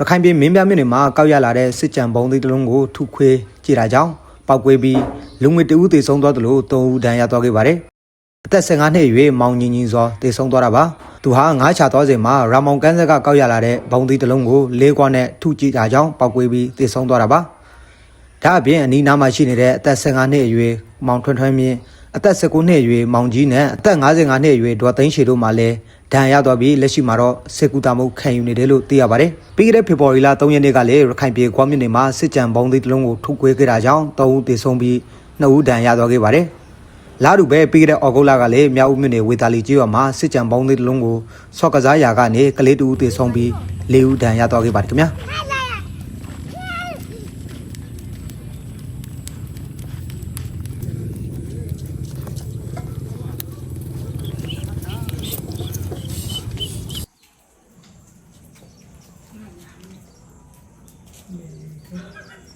ရခိုင်ပြည်မင်းပြမြို့နယ်မှာကောက်ရလာတဲ့စစ်ကြံဘုံသေးတစ်လုံးကိုထုခွေးကြည့်တာကြောင့်ပောက်ကွေးပြီးလူငွေတဦးသေဆုံးသွားသလို၃ဦးဒဏ်ရာသွားခဲ့ပါတယ်အသက်15နှစ်အရွယ်မောင်ညင်ညင်စောသေဆုံးသွားတာပါသူဟာငါးချသွားစဉ်မှာရာမောင်ကန်းဆက်ကကောက်ရလာတဲ့ဘုံသေးတစ်လုံးကိုလေးခွားနဲ့ထုကြည့်တာကြောင့်ပောက်ကွေးပြီးသေဆုံးသွားတာပါဒါအပြင်အနီးနားမှာရှိနေတဲ့အသက်15နှစ်အရွယ်မောင်ထွန်းထွန်းမြင့် အသက်19နှစ်အရွယ်မောင်ကြီးနဲ့အသက်55နှစ်အရွယ်ဒေါ်သိန်းရှည်တို့မှလည်းဒဏ်ရာရသွားပြီးလက်ရှိမှာတော့စစ်ကူတာမှုခံယူနေတယ်လို့သိရပါတယ်။ပြီးခဲ့တဲ့ဖေဖော်ဝါရီလ3ရက်နေ့ကလည်းရခိုင်ပြည်ကွာမြို့နယ်မှာစစ်ကြံဘုံသေးတစ်လုံးကိုထုတ်ကွေးခဲ့တာကြောင့်3ဦးသေဆုံးပြီး2ဦးဒဏ်ရာရသွားခဲ့ပါတယ်။လာတူပဲပြီးခဲ့တဲ့ဩဂုတ်လကလည်းမြောက်ဦးမြို့နယ်ဝေတာလီကျေးရွာမှာစစ်ကြံဘုံသေးတစ်လုံးကိုဆော့ကစားရာကနေကလေးတူဦးသေဆုံးပြီး4ဦးဒဏ်ရာရသွားခဲ့ပါတယ်ခင်ဗျာ။ Yeah,